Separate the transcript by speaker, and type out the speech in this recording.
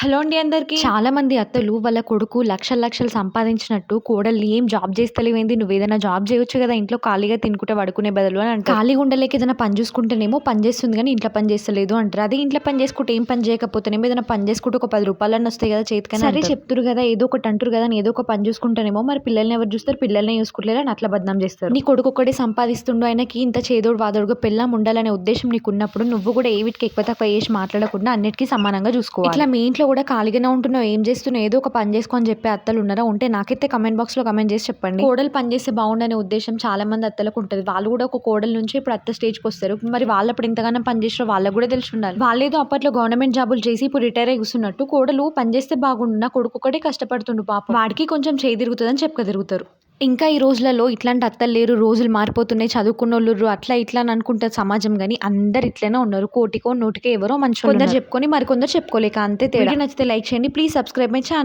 Speaker 1: Hello అండి అందరికి. చాలా మంది అత్తలు వాళ్ళ కొడుకు లక్షల లక్షలు సంపాదించినట్టు కోడల్ని ఏం జాబ్ చేస్తలేవేంది నువ్వు ఏదైనా జాబ్ చేయొచ్చు కదా ఇంట్లో ఖాళీగా తినుకుంటే పడుకునే బదులు అని అంటారు. ఖాళీగా ఉండలేక ఏదైనా పని చూసుకుంటేనేమో పని చేస్తుంది కానీ ఇంట్లో పని చేస్తలేదు అంటారు. అదే ఇంట్లో పని చేసుకుంటే ఏం పని చేయకపోతేనేమో ఏదైనా పని చేసుకుంటే ఒక పది రూపాయలన్నీ వస్తాయి కదా చేతికని సరే చెప్తురు కదా ఏదో ఒకటి అంటారు కదా ఏదో ఒక పని చూసుకుంటేనేమో మరి పిల్లల్ని ఎవరు చూస్తారు? పిల్లల్ని చూసుకుంటలేరు అని అట్లా బద్నాం చేస్తారు. నీ కొడుకు ఒక్కడే సంపాదిస్తుండు ఆయనకి ఇంత చేదోడు వాదోడుగా పిల్లం ఉండాలనే ఉద్దేశం నీకు ఉన్నప్పుడు నువ్వు కూడా ఏ వీటికి ఎక్కువ తక్కువ చేసి మాట్లాడకుండా అన్నిటికీ సమానంగా చూసుకోవాలి. ఇట్లా మీ ఇంట్లో కూడా ఖాళీగానే ఉంటున్నావు ఏం చేస్తున్నావు ఏదో ఒక పని చేసుకొని చెప్పే అత్తలు ఉన్నారా? ఉంటే నాకైతే కమెంట్ బాక్స్లో కమెంట్ చేసి చెప్పండి. కోడలు పని చేస్తే బాగుండనే ఉద్దేశం చాలా మంది అత్తలకు ఉంటుంది. వాళ్ళు కూడా ఒక కోడల నుంచి ఇప్పుడు అత్త స్టేజ్కి వస్తారు. మరి వాళ్ళు అప్పుడు ఇంతగానో పని చేసారో వాళ్ళకు కూడా తెలిసి ఉండాలి. వాళ్ళేదో అప్పట్లో గవర్నమెంట్ జాబులు చేసి ఇప్పుడు రిటైర్ అయి కూర్చున్నట్టు కోడలు పని చేస్తే బాగుండు నా కొడుకు ఒకటే కష్టపడుతుండు పాప. వాడికి కొంచెం చేయి తిరుగుతుందని చెప్పుక తిరుగుతారు. ఇంకా ఈ రోజులలో ఇట్లాంటి అత్తలు లేరు రోజులు మారిపోతున్నాయి చదువుకున్న వాళ్ళు అట్లా ఇట్లా అని అనుకుంటారు సమాజం కానీ అందరు ఇట్లనే ఉన్నారు. కోటికో నూటికో ఎవరో మంచి కొందరు చెప్పుకొని మరి కొందరు చెప్పుకోలేక అంతే తేడా. నచ్చితే లైక్ చేయండి. Please subscribe my channel.